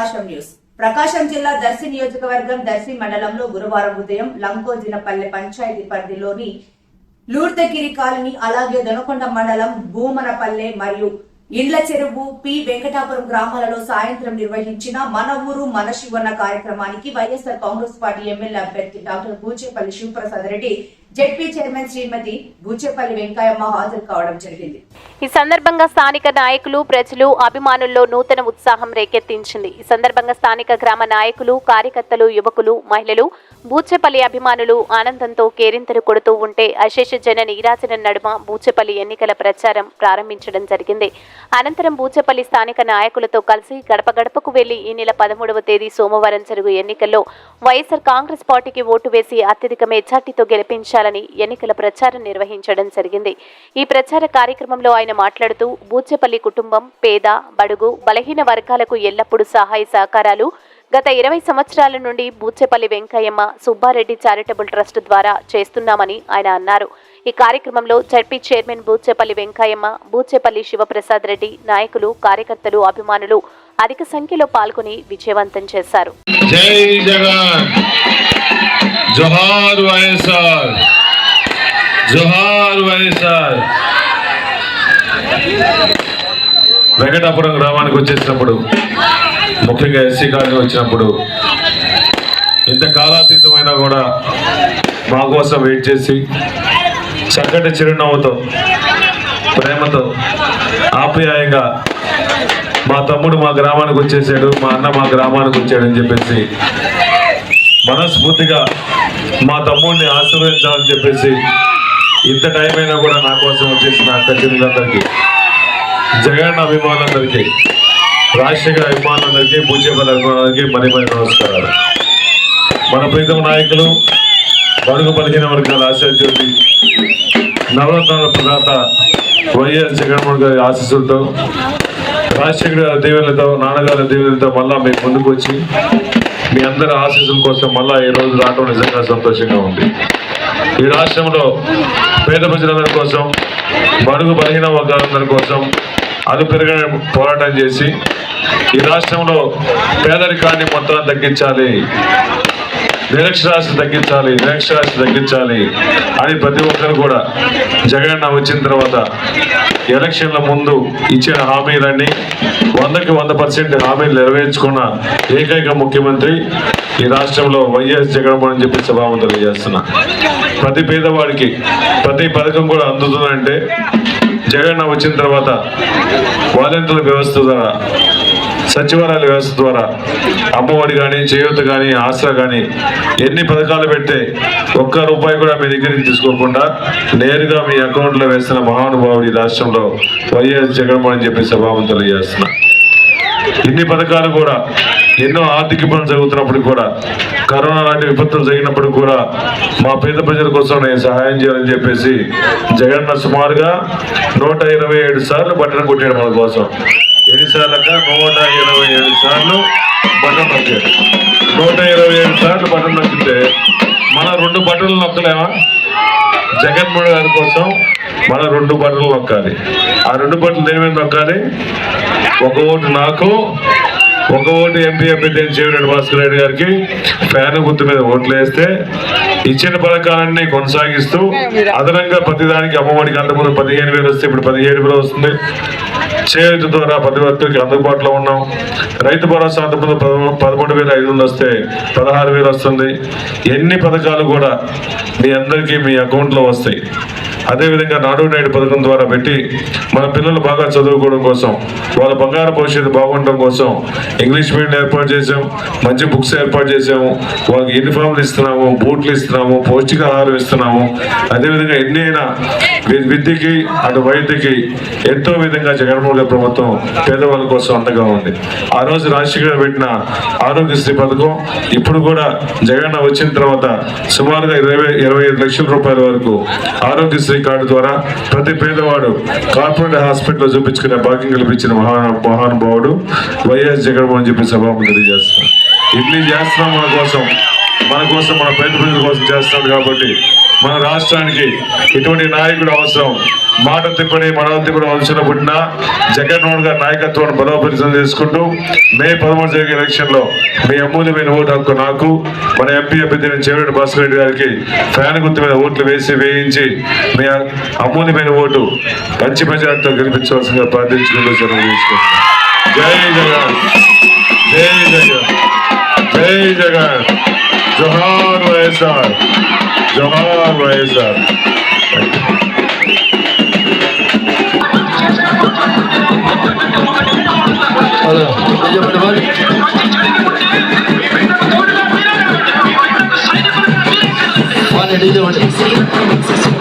ప్రకాశం news. ప్రకాశం జిల్లా దర్శి నియోజకవర్గం దర్శి మండలంలో గురువారం ఉదయం లంకోజినపల్లె పంచాయతీ పరిధిలోని లూర్దగిరి కాలనీ అలాగే దొనకొండ మండలం భూమనపల్లె మరియు ఇండ్ల చెరువు పి. వెంకటాపురం గ్రామాలలో సాయంత్రం నిర్వహించిన మన ఊరు మన శివన్న కార్యక్రమానికి వైఎస్ఆర్ కాంగ్రెస్ పార్టీ ఎమ్మెల్యే అభ్యర్థి doctor Buchepalli Sivaprasad Reddy ZP chairman Srimathi Buchepalli Venkayamma హాజరు కావడం జరిగింది. ఈ సందర్భంగా స్థానిక నాయకులు ప్రజలు అభిమానుల్లో నూతన ఉత్సాహం రేకెత్తించింది. ఈ సందర్భంగా స్థానిక గ్రామ నాయకులు కార్యకర్తలు యువకులు మహిళలు బూచెపల్లి అభిమానులు ఆనందంతో కేరింతలు కొడుతూ ఉంటే అశేష జన నీరాజన నడుమ బూచెపల్లి ఎన్నికల ప్రచారం ప్రారంభించడం జరిగింది. అనంతరం బూచెపల్లి స్థానిక నాయకులతో కలిసి గడప గడపకు వెళ్ళి ఈ నెల పదమూడవ తేదీ సోమవారం జరుగు ఎన్నికల్లో వైఎస్ఆర్ కాంగ్రెస్ పార్టీకి ఓటు వేసి అత్యధిక మెజార్టీతో గెలిపించాలని ఎన్నికల ప్రచారం నిర్వహించడం జరిగింది. ఈ ప్రచార కార్యక్రమంలో ఆయన మాట్లాడుతూ బూచెపల్లి కుటుంబం పేద బడుగు బలహీన వర్గాలకు ఎల్లప్పుడూ సహాయ సహకారాలు. గత ఇరవై సంవత్సరాల నుండి బూచెపల్లి వెంకయ్యమ్మ సుబ్బారెడ్డి చారిటబుల్ ట్రస్ట్ ద్వారా చేస్తున్నామని ఆయన అన్నారు. ఈ కార్యక్రమంలో జడ్పీ చైర్మన్ బూచెపల్లి వెంకయ్యమ్మ బూచెపల్లి శివప్రసాద్ రెడ్డి నాయకులు కార్యకర్తలు అభిమానులు అధిక సంఖ్యలో పాల్గొని విజయవంతం చేశారు. జై జగన్! జోహార్ వైఎస్ఆర్. జోహార్ వైఎస్ఆర్. వెంకటాపురం గ్రామానికి వచ్చేసినప్పుడు ముఖ్యంగా ఎస్సీ కాలనీ వచ్చినప్పుడు ఇంత కాలాతీతమైనా కూడా మా కోసం వెయిట్ చేసి చక్కటి చిరునవ్వుతో ప్రేమతో ఆప్యాయంగా మా తమ్ముడు మా గ్రామానికి వచ్చేసాడు మా అన్న మా గ్రామానికి వచ్చాడని చెప్పేసి మనస్ఫూర్తిగా మా తమ్ముడిని ఆశీర్వదించాలని చెప్పేసి ఇంత టైం అయినా కూడా నా కోసం వచ్చేసిన అక్క చెల్లెలందరికీ జగన్ అభిమానులందరికీ రాజశేఖర అభిమానులందరికీ పూజపల్లి అభిమానులకి మరి మరి నమస్కారాలు. మన ప్రీతం నాయకులు బడుగు పలికిన వర్గాల ఆశాజ్యోతి నవరత్నాల ప్రదాత వైఎస్ జగన్మోహన్ గారి ఆశీస్సులతో రాజశేఖర దేవులతో దీవెనలతో నాన్నగారి దీవెనలతో మళ్ళా మీకు ముందుకు వచ్చి మీ అందరి ఆశీస్సుల కోసం మళ్ళా ఈ రోజు రావడం నిజంగా సంతోషంగా ఉంది. ఈ రాష్ట్రంలో పేద ప్రజలందరి కోసం బడుగు బలహీన వర్గాలందరి కోసం అది పెరగని పోరాటం చేసి ఈ రాష్ట్రంలో పేదరికాన్ని మొత్తం తగ్గించాలి నిరక్షరాస్యత తగ్గించాలి నిరక్షరాస్యత తగ్గించాలి అని ప్రతి ఒక్కరు కూడా జగన్ వచ్చిన తర్వాత ఎలక్షన్ల ముందు ఇచ్చిన హామీలన్నీ వందకి వంద పర్సెంట్ హామీలు నెరవేర్చుకున్న ఏకైక ముఖ్యమంత్రి ఈ రాష్ట్రంలో వైఎస్ జగన్మోహన్ అని చెప్పి సభావం తెలియజేస్తున్నా ప్రతి పేదవాడికి ప్రతి పథకం కూడా అందుతుందంటే జగన్ వచ్చిన తర్వాత వాలంటీర్ వ్యవస్థ ద్వారా సచివాలయాల వ్యవస్థ ద్వారా అమ్మఒడి కానీ చేయూత కానీ ఆసరా కానీ ఎన్ని పథకాలు పెట్టే ఒక్క రూపాయి కూడా మీ దగ్గర నుంచి తీసుకోకుండా నేరుగా మీ అకౌంట్లో వేస్తున్న మహానుభావుడు ఈ రాష్ట్రంలో వైఎస్ జగన్మోహన్ అని చెప్పి సభావంతులు చేస్తున్నా ఇన్ని పథకాలు కూడా ఎన్నో ఆర్థిక పనులు జరుగుతున్నప్పుడు కూడా కరోనా లాంటి విపత్తులు జరిగినప్పుడు కూడా మా పేద ప్రజల కోసం నేను సహాయం చేయాలని చెప్పేసి జగన్న సుమారుగా నూట ఇరవై ఏడు సార్లు బట్టలు కొట్టాడు మన కోసం. ఎన్నిసార్లు అక్క నూట ఇరవై ఏడు సార్లు బటన్ నొక్కాడు నూట ఇరవై ఏడు సార్లు బటన్ నొక్కితే మన రెండు బట్టలు నొక్కలేమా? జగన్మోహన్ గారి కోసం మన రెండు బట్టలు నొక్కాలి. ఆ రెండు బట్టలు ఏమేమి నొక్కాలి? ఒక ఓటు నాకు ఒక vote MP MP Chevireddy Bhaskar Reddy గారికి. ఫ్యాన్ గుర్తు మీద ఓట్లు వేస్తే ఇచ్చిన పథకాలన్నీ కొనసాగిస్తూ అదనంగా ప్రతిదానికి అమ్మఒడికి అంతకుముందు పదిహేను వేలు వస్తే ఇప్పుడు పదిహేడు వేలు వస్తుంది. చేతి ద్వారా ప్రతి ఒక్కరికి అందుబాటులో ఉన్నాం. రైతు భరోసా అంతకుముందు పదమూ- పదమూడు వేల ఐదు వందలు వస్తే పదహారు వేలు వస్తుంది. ఎన్ని పథకాలు కూడా మీ అందరికీ మీ అకౌంట్లో వస్తాయి. అదేవిధంగా నాడు నేడు పథకం ద్వారా పెట్టి మన పిల్లలు బాగా చదువుకోవడం కోసం వాళ్ళ బంగారు భవిష్యత్తు బాగుండడం కోసం ఇంగ్లీష్ మీడియం ఏర్పాటు చేసాం మంచి బుక్స్ ఏర్పాటు చేసాము వాళ్ళకి యూనిఫామ్లు ఇస్తున్నాము బూట్లు ఇస్తున్నాము పౌష్టికాహారం ఇస్తున్నాము. అదేవిధంగా ఎన్ని అయినా విద్యకి అటు వైద్యకి ఎంతో విధంగా జగన్మోహన్ గారి ప్రభుత్వం పేదవాళ్ళ కోసం అండగా ఉంది. ఆ రోజు రాజశేఖర్ పెట్టిన ఆరోగ్యశ్రీ పథకం ఇప్పుడు కూడా జగన్ వచ్చిన తర్వాత సుమారుగా ఇరవై ఇరవై ఐదు లక్షల రూపాయల వరకు ఆరోగ్యశ్రీ కార్డు ద్వారా ప్రతి పేదవాడు కార్పొరేట్ హాస్పిటల్లో చూపించుకునే భాగ్యం కల్పించిన మహా మహానుభావుడు వైఎస్ జగన్మోహన్ చెప్పి సభాము తెలియజేస్తాం ఇడ్లీ చేస్తున్నాం మన కోసం మన కోసం మన పేద ప్రజల కోసం చేస్తాడు కాబట్టి మన రాష్ట్రానికి ఇటువంటి నాయకుడు అవసరం. మాట తిప్పని మనవ తిప్పని వంశంలో పుట్టిన జగన్మోహన్ గారి నాయకత్వాన్ని బలోపరితం చేసుకుంటూ మే పదమూడు జరిగే ఎలక్షన్లో మీ అమూల్యమైన ఓటు హక్కు నాకు. మన ఎంపీ అభ్యర్థి చెవిరెడ్డి భాస్కర్ రెడ్డి గారికి ఫ్యాన్ గుర్తు మీద ఓట్లు వేసి వేయించి మీ అమూల్యమైన ఓటు మంచి మెజార్టీతో గెలిపించవలసిందిగా ప్రార్థించుకుంటూ సెలవు తీసుకుంటున్నాను. జై జగన్! జై జగన్! జై Jagan! Johan Reza. Johan Razor. Hello. Hello. Hello. Hello. Hello. Hello. Hello. Hello. Hello.